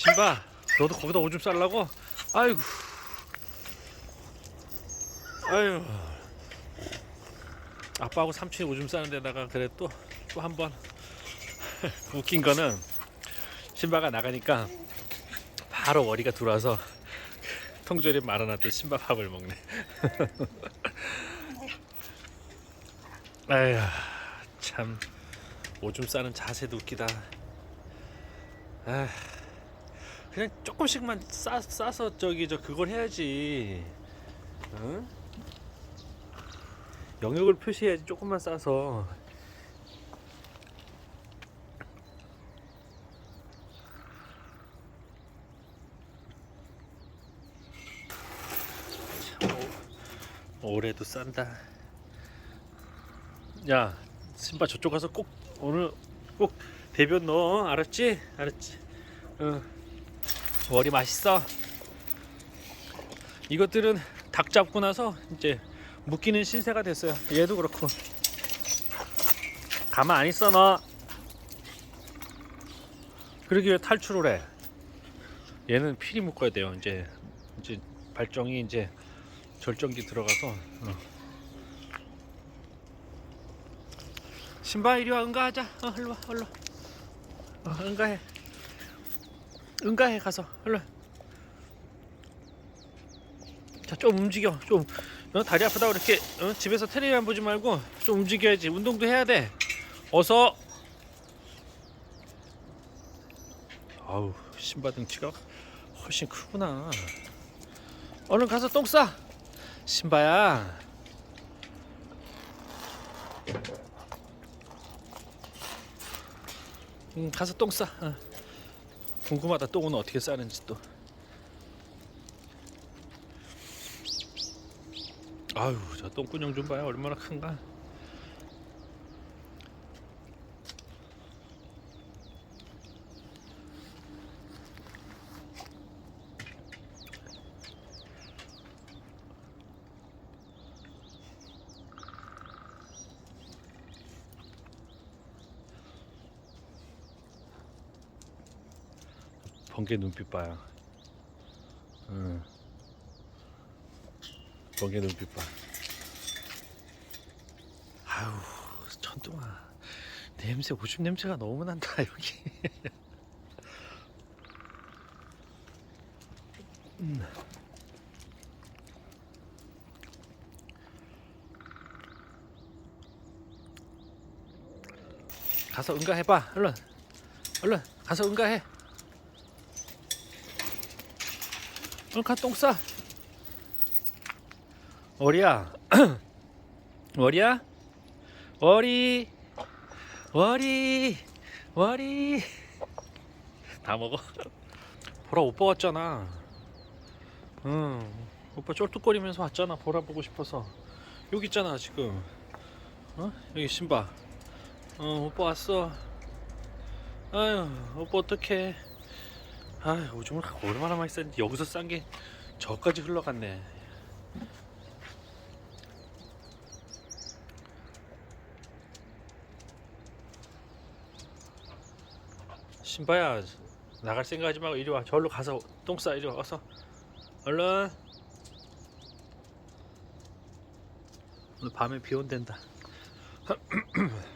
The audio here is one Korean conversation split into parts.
신바 너도 거기다 오줌 싸려고? 아이고. 아유. 아빠하고 삼촌이 오줌 싸는 데다가 그래 또 또 한 번. 웃긴 거는 신바가 나가니까 바로 머리가 들어와서 통조림 말아놨던 신바 밥을 먹네. 아휴 참. 오줌 싸는 자세도 웃기다. 아 그냥 조금씩만 싸, 싸서 저기 저 그걸 해야지 응? 영역을 표시해야지 조금만 싸서 올해도 싼다 야 신바 저쪽 가서 꼭 오늘 꼭 대변 넣어 알았지? 알았지? 응 머리 맛있어. 이것들은 닭 잡고 나서 이제 묶이는 신세가 됐어요. 얘도 그렇고. 가만 안 있어 너. 그러기 왜 탈출을 해? 얘는 필히 묶어야 돼요. 이제 이제 발정이 이제 절정기 들어가서. 어. 신바 이리 와 응가하자. 어, 일로. 와. 어, 응가해. 응가해 가서. 얼른 자좀 움직여. 좀 어, 다리 아프다고 이렇게 어, 집에서 텔레비만 보지 말고 좀 움직여야지. 운동도 해야 돼. 어서. 아우 신바 등치가 훨씬 크구나. 얼른 가서 똥 싸. 신바야. 응 가서 똥싸. 어. 궁금하다. 똥은 어떻게 싸는지 또. 아유 저 똥구녕 좀 봐요. 얼마나 큰가 번개 눈빛 봐요. 응. 번개 눈빛 봐. 아유 천둥아. 냄새 오줌 냄새가 너무 난다 여기. 음. 가서 응가해봐. 얼른. 얼른 가서 응가해 얼른 가똥 싸. 어리야. 어리야? 어리. 어리. 어리. 다 먹어. 보라 오빠 왔잖아. 응. 오빠 쫄뚝거리면서 왔잖아. 보라 보고 싶어서. 여기 있잖아 지금. 어? 여기 신바 어 오빠 왔어. 아유 오빠 어떡해 아 오줌을 얼마나 많이 쌌는지 여기서 싼 게 저까지 흘러갔네. 신바야 나갈 생각하지 말고 이리 와. 저기로 가서 똥 싸 이리 와. 어서. 얼른. 오늘 밤에 비 온댄다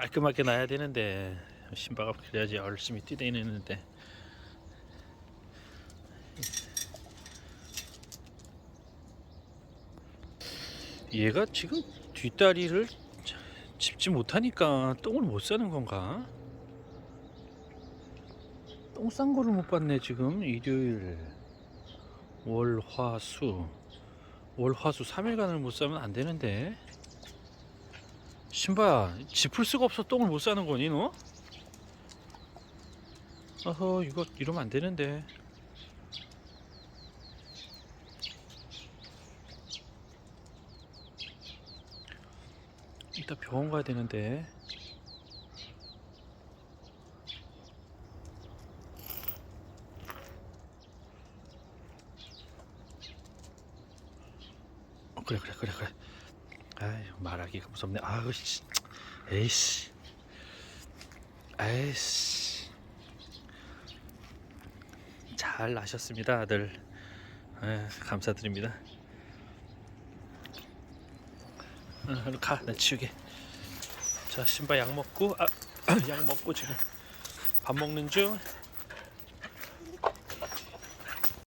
깔끔하게 놔야 되는데 신바가 그래야지 열심히 뛰다니는데. 얘가 지금 뒷다리를 짚지 못하니까 똥을 못 싸는 건가? 똥 싼 거를 못 봤네 지금. 일요일. 월화수. 월화수 3일간을 못 싸면 안 되는데 신바야 짚을 수가 없어. 똥을 못 싸는 거니 너? 어허 이거 이러면 안 되는데. 이따 병원 가야 되는데. 어, 그래 그래 그래 그래 아유 말하기가 무섭네. 아우 씨. 에이씨. 에이씨. 잘 나셨습니다, 아들. 에, 감사드립니다. 응, 얼른 가, 나 치우게. 자, 신발 약 먹고, 아, 약 먹고 지금 밥 먹는 중.